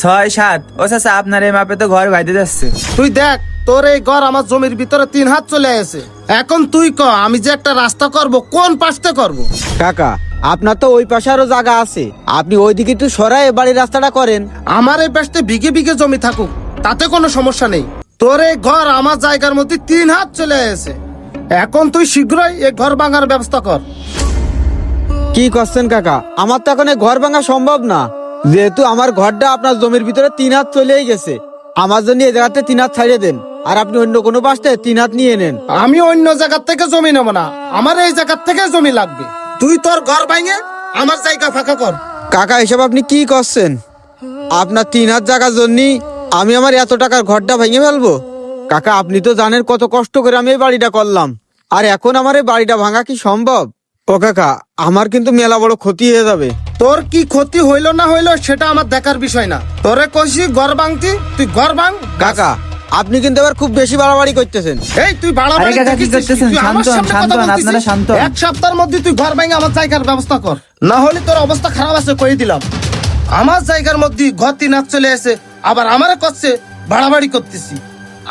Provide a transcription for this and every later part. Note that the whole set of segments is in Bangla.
ছয় সাত। ও চাচা আপনার এই মাপে তো ঘর বাইতে যাচ্ছে। তুই দেখ তোর এই ঘর আমার জমির ভিতরে তিন হাত চলে আসে এখন তুই ক আমি যে একটা রাস্তা করব কোন পাশতে করব? কাকা আপনার তো ওই পাশে আরও জায়গা আছে। আপনি ওইদিকে একটু সরাই বাড়ির রাস্তাটা করেন। আমার এই পাশে বিঘে বিঘে জমি থাকুক তাতে কোনো সমস্যা নেই। তোর এই ঘর আমার জায়গার মধ্যে তিন হাত চলে আসে এখন তুই শীঘ্রই এই ঘর ভাঙার ব্যবস্থা কর। কি করছেন কাকা? আমার তো এখন এই ঘর ভাঙা সম্ভব না। যেহেতু আমার ঘরটা আপনার জমির ভিতরে তিন হাত চলেই গেছে। আমার জন্য এই জায়গাতে তিন হাত ছাড়িয়ে দেন। আর আপনি অন্য কোনো পাশে তিন হাত নিয়ে নেন। আমি অন্য জায়গার থেকে জমি নেব না। আমার এই জায়গার থেকে জমি লাগবে। তুই তোর ঘর ভাঙে আমার জায়গা ফাঁকা কর। কাকা এসব আপনি কি করছেন? আপনার তিন হাত জায়গার জন্য আমি আমার এত টাকার ঘরটা ভেঙে ফেলব? কাকা আপনি তো জানেন কত কষ্ট করে আমি এই বাড়িটা করলাম। আর এখন আমার এই বাড়িটা ভাঙা কি সম্ভব? ও কাকা আমার কিন্তু মেলা বড় ক্ষতি হয়ে যাবে। তোর কি ক্ষতি হইল না হইল সেটা আমার দেখার বিষয় না। তোরে কইছি ঘর ভাঙতি তুই ঘর ভাঙ কাকা আপনি কিন্তু এবার খুব বেশি বাড়াবাড়ি করতেছেন। এই তুই বাড়াবাড়ি আরে কাকা, কি দেখিস করতেছেন? তুই আমার শান্ত হন, সামনে শান্ত কথা হন, আপনারা শান্ত হন। এক সপ্তাহের মধ্যে তুই ঘর ভাঙে আমার জায়গার ব্যবস্থা কর। না হলে তোর অবস্থা খারাপ আছে কই দিলাম। আমার জায়গার মধ্যে ঘর তিন হাত চলে এসে আবার আমারে করছে বাড়াবাড়ি করতেছি।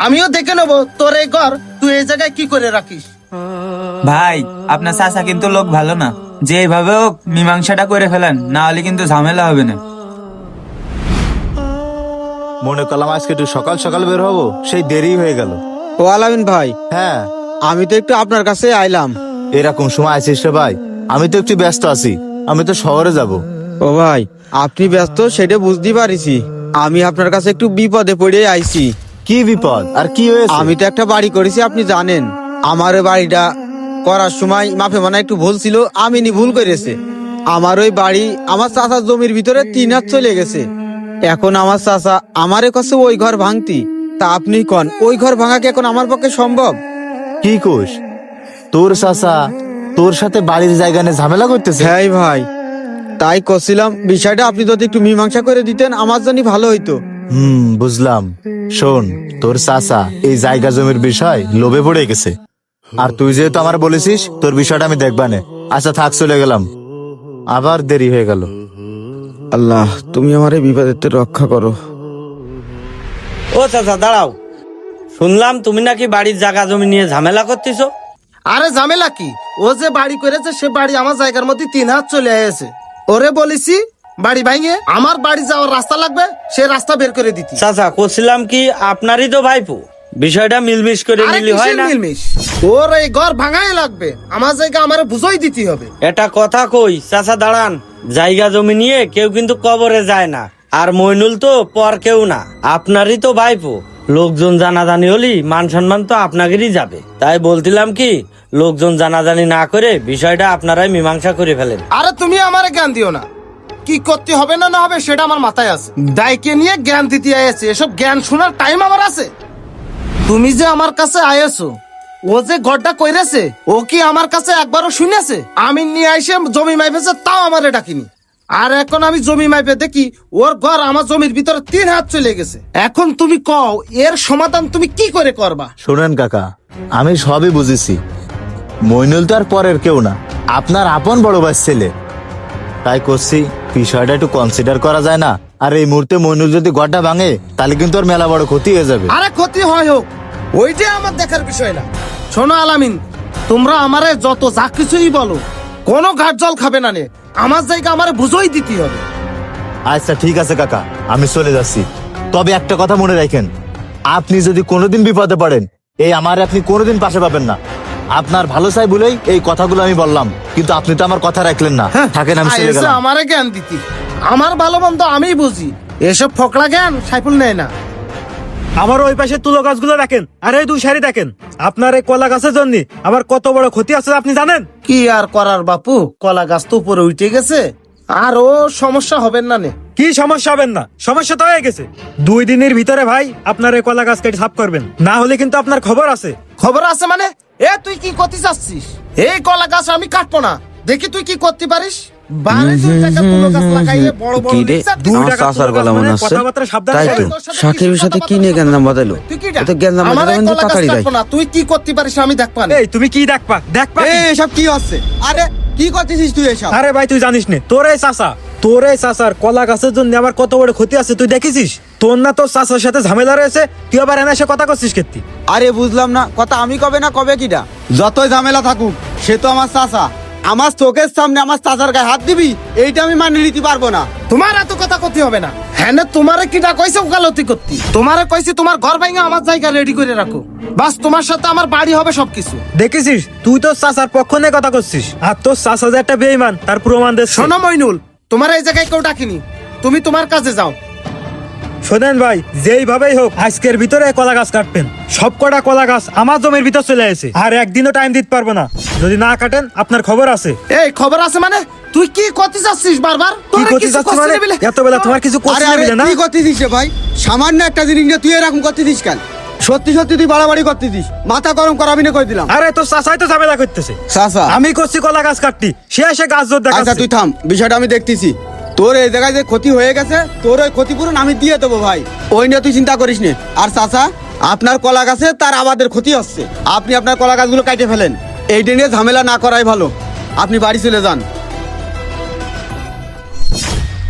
আমিও দেখে নেব তোর এই ঘর তুই এই জায়গায় কি করে রাখিস? ভাই আপনার চাচা কিন্তু লোক ভালো না। যে এইভাবে হোক মীমাংসাটা করে ফেলেন না হলে কিন্তু ঝামেলা হবে না। মনে করলাম আজকে একটু সকাল সকাল বের হব সেই দেরি হয়ে গেল। ও আলামিন ভাই হ্যাঁ। আমি তো একটু আপনার কাছে আইলাম। এরকম সময় আছিস রে ভাই আমি তো একটু ব্যস্ত আছি আমি তো শহরে যাব। ও ভাই আপনি ব্যস্ত সেটা বুঝতে পারিছি। আমি আপনার কাছে একটু বিপদে পড়ে আইছি। কি বিপদ? আর কি হয়েছে? আমি তো একটা বাড়ি করেছি আপনি জানেন। আমার বাড়িটা করার সময় মাফে মানা একটু ভুল ছিল আমি নি ভুল করেছে। আমার ওই বাড়ি আমার চাচার জমির ভিতরে তিন হাত চলে গেছে। এখন আমার চাচা আমার কাছে ওই ঘর ভাঙতি। তা আপনি কন ওই ঘর ভাঙা কি এখন আমার পক্ষে সম্ভব? কি কোষ তোর চাচা তোর সাথে বাড়ির জায়গা নিয়ে ঝামেলা করতেছে? হ্যাঁ ভাই তাই করছিলাম বিষয়টা আপনি যদি একটু মীমাংসা করে দিতেন আমার জন্য ভালো হইতো। হুম বুঝলাম। শোন তোর চাচা এই জায়গা জমির বিষয় লোভে পড়ে গেছে। আর তুই যেহেতু আমার বলেছিস তোর বিষয়টা আমি দেখবানে আচ্ছা থাক চলে গেলাম। আবার দেরি হয়ে গেল। আল্লাহ তুমি আমার এই বিপদের থেকে রক্ষা করো। ও চাচা দাঁড়াও। শুনলাম তুমি নাকি বাড়ির জায়গা জমি নিয়ে ঝামেলা করতেছো? আরে ঝামেলা কি? ও যে বাড়ি করেছে সে বাড়ি আমার জায়গার মধ্যে তিন হাত চলে এসে ওরে বলেছি বাড়ি ভাঙে আমার বাড়ি যাওয়ার রাস্তা লাগবে সে রাস্তা বের করে দিতি। চাচা করছিলাম কি আপনারই তো ভাইপো? বিষয়টা মিলমিশ করে নিলি হয় না? মিলমিশ? ওর এই ঘর ভাঙাই লাগবে। আমার জায়গা আমার বুঝোই দিতে হবে। এটা কথা কই চাচা দাঁড়ান। জায়গা জমি নিয়ে কেউ কিন্তু কবরে যায় না। আর মইনুল তো পর কেউ না। আপনারই তো ভাইপো। লোকজন জানাজানি হলি মান সম্মান তো আপনাদেরই যাবে। তাই বলছিলাম কি লোকজন জানাজানি না করে বিষয়টা আপনারাই মীমাংসা করে ফেলেন। আরে তুমি আমার জ্ঞান দিও না। কি করতে হবে না না হবে সেটা আমার মাথায় আছে। দায়কে নিয়ে জ্ঞান দিতে আয়েছে এসব জ্ঞান শোনার টাইম আমার আছে। তুমি যে আমার কাছে আয়েছো ও যে ঘরটা কইরেছে ও কি আমার কাছে একবারও শুনেছে? আমি নিয়ে আইসে জমি মাইফেছে তাও আমারে ডাকিনি। আর এখন আমি জমি মাইপে দেখি ওর ঘর আমার জমির ভিতরে তিন হাত চলে গেছে। এখন তুমি কও এর সমাধান তুমি কি করে করবা? শোনেন কাকা আমি সবই বুঝেছি। মইনুল তো আর পরের কেউ না। আপনার আপন বড় ভাই ছেলে। তাই করছি বিষয়টা একটু কনসিডার করা যায় না। আর এই মুহূর্তে মইনুল যদি গড়টা ভাঙে তাহলে কিন্তু ওর মেলা বড় ক্ষতি হয়ে যাবে। আরে ক্ষতি হয় হোক ওইটাই আমার দেখার বিষয় না। শোনো আলামিন তোমরা আমারে যত যা কিছুই বলো কোনো ঘাট জল খাবে না নে। আমার জায়গা আমার বুঝোই দিতে হবে। আচ্ছা ঠিক আছে কাকা আমি চলে যাচ্ছি। তবে একটা কথা মনে রাখেন আপনি যদি কোনোদিন বিপদে পড়েন এই আমার আপনি কোনোদিন পাশে পাবেন না। আপনার ভালো চাই বলেই এই কথাগুলো আমি বললাম কিন্তু আপনি তো আমার কথা রাখলেন না। থাকেন আমি চলে গেলাম। আমারে জ্ঞান দিতি। আমার ভালো মন্দ আমিই বুঝি। এসব ফকড়া জ্ঞান সাইফুল নেয় না। আমার ওই পাশে তুলো গাছগুলো দেখেন আর এই দুই সারি দেখেন। আপনার এই কলা গাছের জন্য আবার কত বড় ক্ষতি আছে আপনি জানেন? কি আর করার বাপু? কলা গাছ তো উপরে উঠে গেছে। আর ও সমস্যা হবেন না নে। কি সমস্যা হবেন না? সমস্যা তো হয়ে গেছে। দুই দিনের ভিতরে ভাই আপনার এই কলা গাছ কেটে সাফ করবেন। না হলে কিন্তু আপনার খবর আছে। খবর আছে মানে? এ তুই কি করতে চাচ্ছিস? এই কলা গাছ আমি কাটবো না। দেখি তুই কি করতে পারিস। সাকিবের সাথে কি নিয়ে তো কলা তাড়াতাড়ি যাই তুই কি করতে পারিস আমি দেখবা এই তুমি কি দেখবা দেখবা এসব কি? হচ্ছে? আরে কি করতেছিস তুই এসব? আরে ভাই তুই জানিস নে তোর এই চাচা তোর এই চাচার কলা গাছের জন্য আমার কত বড় ক্ষতি আছে তুই দেখেছিস? তোর না তোর চাচার সাথে ঝামেলা রয়েছে তুই আবার এনে এসে কথা করছিস কেতি আরে বুঝলাম না কথা আমি কবে না কবে কিটা যতই ঝামেলা থাকুক সে তো আমার চাচা। আমার চোখের সামনে আমার চাচার গায়ে হাত দিবি এইটা আমি মানিয়ে নিতে পারব না। তোমার এত কথা করতে হবে না। হ্যাঁ তোমারে কিটা কইছে উকালতি করতে। তোমারে কইছি তোমার ঘর ভাঙা আমার জায়গা রেডি করে রাখো। বাস তোমার সাথে আমার বাড়ি হবে সবকিছু। দেখেছিস? তুই তোর চাচার পক্ষ নিয়ে কথা করছিস। আর তোর চাচা যে একটা বেইমান তার প্রমাণ দিচ্ছে। শোনো মইনুল তোমার এই জায়গায় কেউ ডাকিনি। তুমি তোমার কাজে যাও। শোনেন ভাই যেইভাবেই হোক আজকের ভিতরে কলা গাছ কাটবেন। সব কটা কলা গাছ আমার জমির ভিতর চলে আসে। আর একদিনও টাইম দিতে পারব না। যদি না কাটেন আপনার খবর আছে। এই খবর আছে মানে? তুই কি করতে চাচ্ছিস বারবার? কি করতে কিছু মানে? এত বেলা? তোমার কিছু করতে আরে না? কি করতেছিস রে ভাই? সামান্য একটা জিনিস নিয়ে তুই এরকম করতেছিস কেন? সত্যি সত্যি তুই বাড়াবাড়ি করতেছিস মাথা গরম করাবি না কই দিলাম। আরে তোর চাচাই তো ঝামেলা করতেছে। চাচা। আমি করছি কলা গাছ কাটতি। সে এসে গাছ জোর আচ্ছা তুই থাম বিষয়টা আমি দেখতেছি। তোর এই জায়গায় যে ক্ষতি হয়ে গেছে তোর ওই ক্ষতিপূরণ আমি দিয়ে দেবো ভাই। ওই নিয়ে তুই চিন্তা করিস নে। আর চাচা আপনার কলা গাছে তার আমাদের ক্ষতি হচ্ছে। আপনি আপনার কলা গাছগুলো কাটে ফেলেন। এইটা নিয়ে ঝামেলা না করাই ভালো। আপনি বাড়ি চলে যান।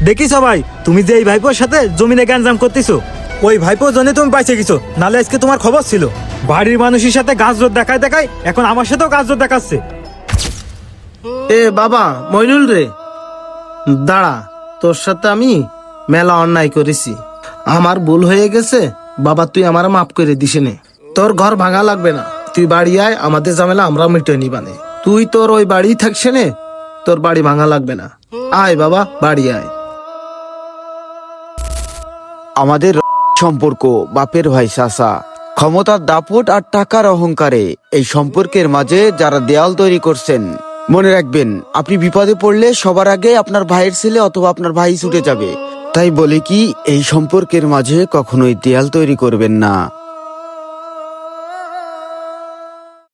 দেখি সবাই তুমি যে এই ভাইপোর সাথে জমিনে গ্যাঞ্জাম করতেছো ওই ভাইপো জন্য তুমি পাইছে গেছো নালে আজকে তোমার খবর ছিল। বাড়ির মানুষের সাথে গাছ জোর দেখায় দেখায় এখন আমার সাথেও গাছ জোর দেখাচ্ছে। এ বাবা মইনুল রে। দাঁড়া তোর সাথে আমি মেলা অন্যায় করেছি। আমার ভুল হয়ে গেছে, বাবা তুই আমার মাফ করে দিস তোর ঘর ভাঙা লাগবে না। তুই বাড়ি আয়, আমাদের ঝামেলা আমরা মিটে নিবানে তুই তোর ওই বাড়ি থাকছে নে, তোর বাড়ি ভাঙা লাগবে না। আয় বাবা, বাড়ি আয়। আমাদের সম্পর্ক, বাপের ভাই চাচা। ক্ষমতার দাপট আর টাকার অহংকারে এই সম্পর্কের মাঝে যারা দেয়াল তৈরি করছেন মনে রাখবেন, আপনি বিপদে পড়লে সবার আগে আপনার ভাইয়ের ছেলে অথবা আপনার ভাই ছুটে যাবে। তাই বলে কি, এই সম্পর্কের মাঝে কখনোই দেয়াল তৈরি করবেন না।